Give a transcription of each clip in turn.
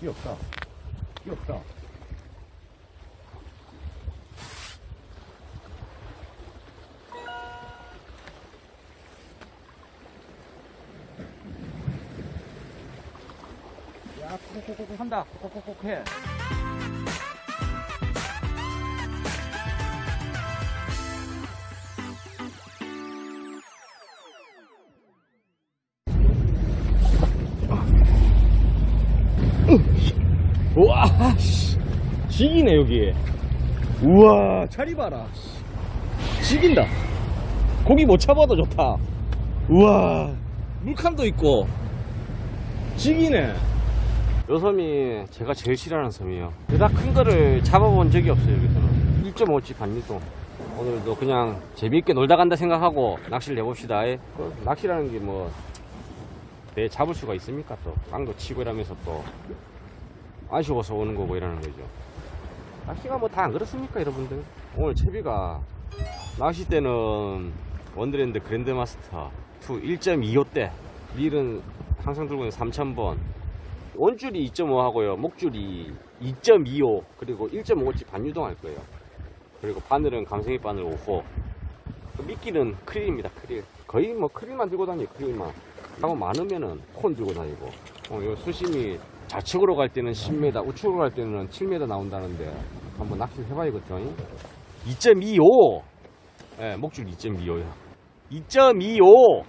귀엽다. 귀엽다. 야, 콕콕콕콕 한다. 콕콕콕 해. 우와, 씨. 지기네, 여기. 우와, 자리 봐라. 씨. 지긴다. 고기 못 잡아도 좋다. 우와, 물칸도 있고. 지기네. 요 섬이 제가 제일 싫어하는 섬이에요. 그닥 큰 거를 잡아본 적이 없어요, 여기서는. 1.5치 반유동. 오늘도 그냥 재미있게 놀다 간다 생각하고 낚시를 해봅시다. 예. 그 낚시라는 게 뭐, 내 잡을 수가 있습니까 또. 빵도 치고 이러면서 또. 아쉬워서 오는 거고 이러는 거죠. 낚시가 뭐 다 안 그렇습니까, 여러분들? 오늘 채비가 낚시 때는 원드랜드 그랜드마스터 2 1.25대 릴은 항상 들고 있는 3000번. 원줄이 2.5 하고요. 목줄이 2.25 그리고 1.5치 반유동 할 거예요. 그리고 바늘은 감성이 바늘 5호. 그 미끼는 크릴입니다 크릴. 거의 뭐 크릴만 들고 다니요 크릴만. 하고 많으면은 콘 들고 다니고. 어, 요 수심이 좌측으로 갈 때는 10m 우측으로 갈 때는 7m 나온다는데 한번 낚시를 해봐야겠죠 2.25 예, 목줄 2.25요 2.25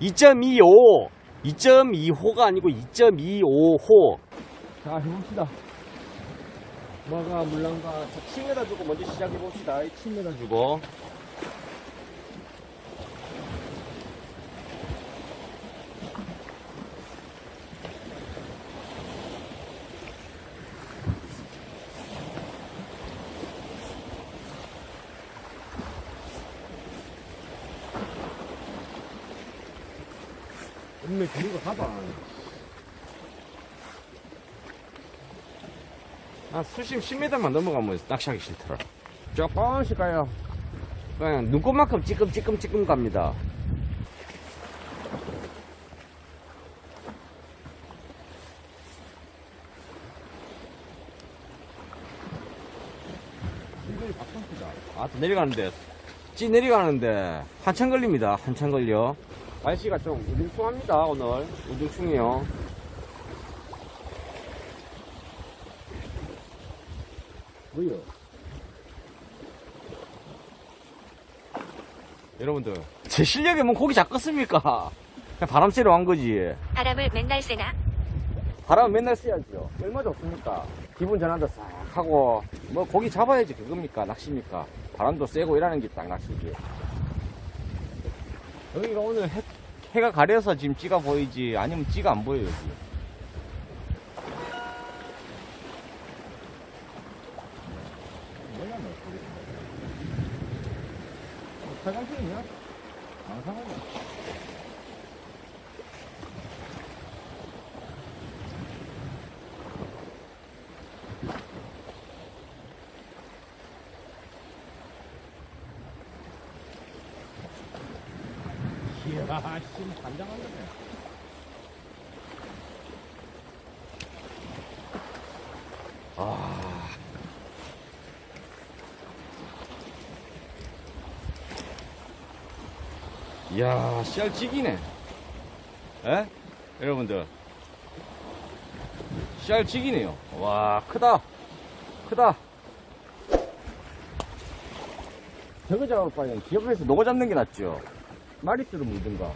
2.25 2.25호가 아니고 2.25호. 자 해봅시다. 뭐가 물란가? 자 7m 주고 먼저 시작해봅시다. 7m 주고 엄매 그리고 가봐 아 수심 10m만 넘어가면 낚시하기 싫더라 조금씩 가요 그냥 눈곱만큼 찌끔찌끔찌끔 갑니다 아, 또 내려가는데. 찌 내려가는데, 한참 걸립니다. 한참 걸려. 날씨가 좀 우중충합니다, 오늘. 우중충해요. 뭐요? 여러분들, 제 실력이 뭐 고기 잡겠습니까? 그냥 바람 쐬러 간 거지. 바람을 맨날 쐬나? 바람 맨날 쐬야죠. 얼마 좋습니까? 기분 전환도 싹 하고, 뭐 고기 잡아야지 그겁니까? 낚시입니까? 바람도 쐬고 이러는 게 딱 낚시지. 여기가 오늘 해, 해가 가려서 지금 찌가 보이지, 아니면 찌가 안 보여요. 뭐야, 너, 사장님이야? 안 사가냐? 이야, 씨, 반장한다. 아. 이야, 씨알 찌기네. 에? 여러분들. 씨알 찌기네요. 와, 크다. 크다. 저거 잡을 바에는 기업에서 노고 잡는 게 낫죠. 마리수를 물든가.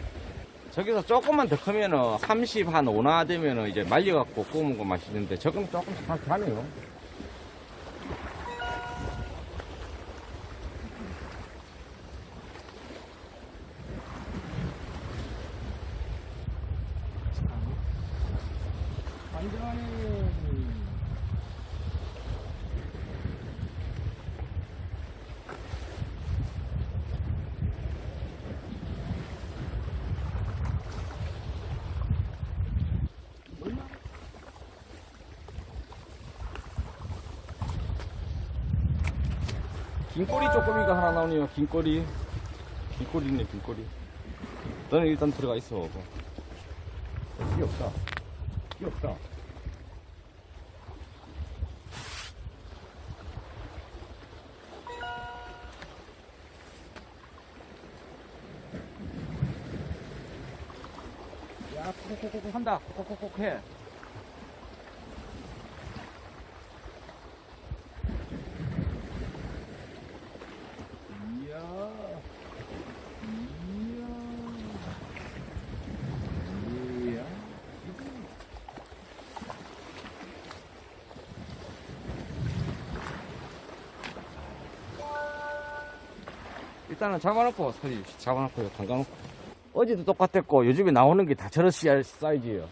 저기서 조금만 더 크면은 30 한 5나 되면은 이제 말려갖고 구워 먹으면 맛있는데 조금 조금씩 다 가네요. 완전히 긴꼬리 조금이가 하나 나오네요. 긴꼬리. 긴꼬리 있네, 긴꼬리. 너는 일단 들어가 있어. 뭐. 필요 없다. 필요 없다. 야 콕콕콕콕 한다. 콕콕콕콕 해. 일단은 잡아놓고 소리 잡아놓고 담가놓고. 어제도 똑같았고 요즘에 나오는 게 다 저런 씨알 사이즈예요.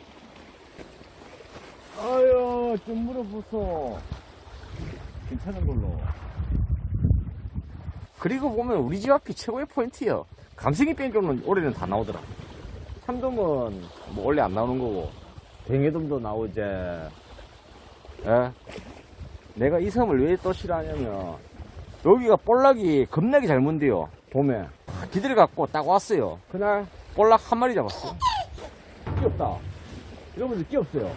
아유 좀 물어보소. 괜찮은 걸로. 그리고 보면 우리 집 앞이 최고의 포인트요. 감성이 뺑겨는 올해는 다 나오더라. 참돔은 뭐 원래 안 나오는 거고 뱅에돔도 나오지. 예? 내가 이 섬을 왜 또 싫어하냐면 여기가 볼락이 겁나게 잘 문대요 봄에. 기다려갖고 딱 왔어요. 그날? 볼락 한 마리 잡았어 귀엽다. 여러분들 귀엽어요.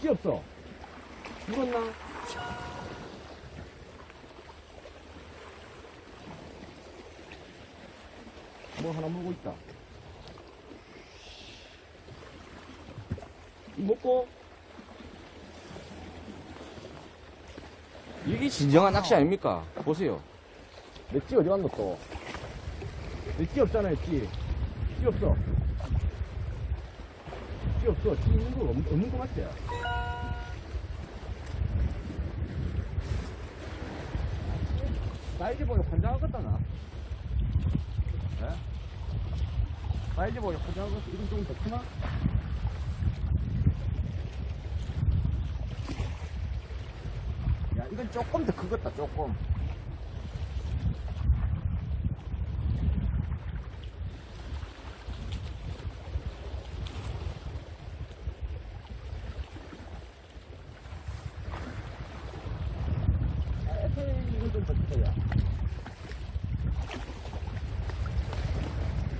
귀엽어. 죽었나? 뭐 하나 물고 있다. 이 먹고 이게 진정한 낚시 아닙니까? 보세요. 내찌 어디 갔노 또? 내찌 없잖아요, 찌. 찌 없어. 찌 없어. 찌 있는 거 없, 없는 거 맞지? 사이즈 보니 환장하겠다, 나. 예? 사이즈 보니 환장하겠어. 이건 좀더 크나? 야, 이건 조금 더 크겠다, 조금.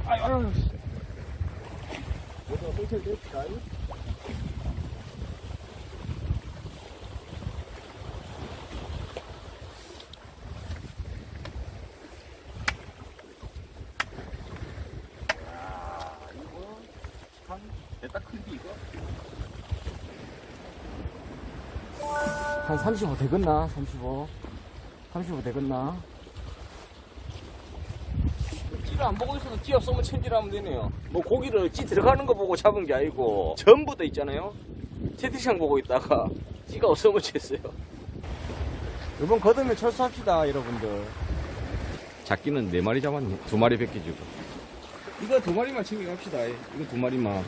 아유, 아유, 씨. 뭐가 꿀tel 될까? 한, 됐다 큰디 이거? 한 35 되겠나? 35. 35 되겠나? 찌를 안 보고 있어도 찌 없으면 천지하면 되네요. 뭐 고기를 찌 들어가는 거 보고 잡은 게 아니고 전부 다 있잖아요. 채팅창 보고 있다가 찌가 없으면 쳤어요. 이번 거두면 철수합시다 여러분들. 작기는 네 마리 잡았네. 두 마리 뺏기주고. 이거 두 마리만 챙겨갑시다. 이거 두 마리만.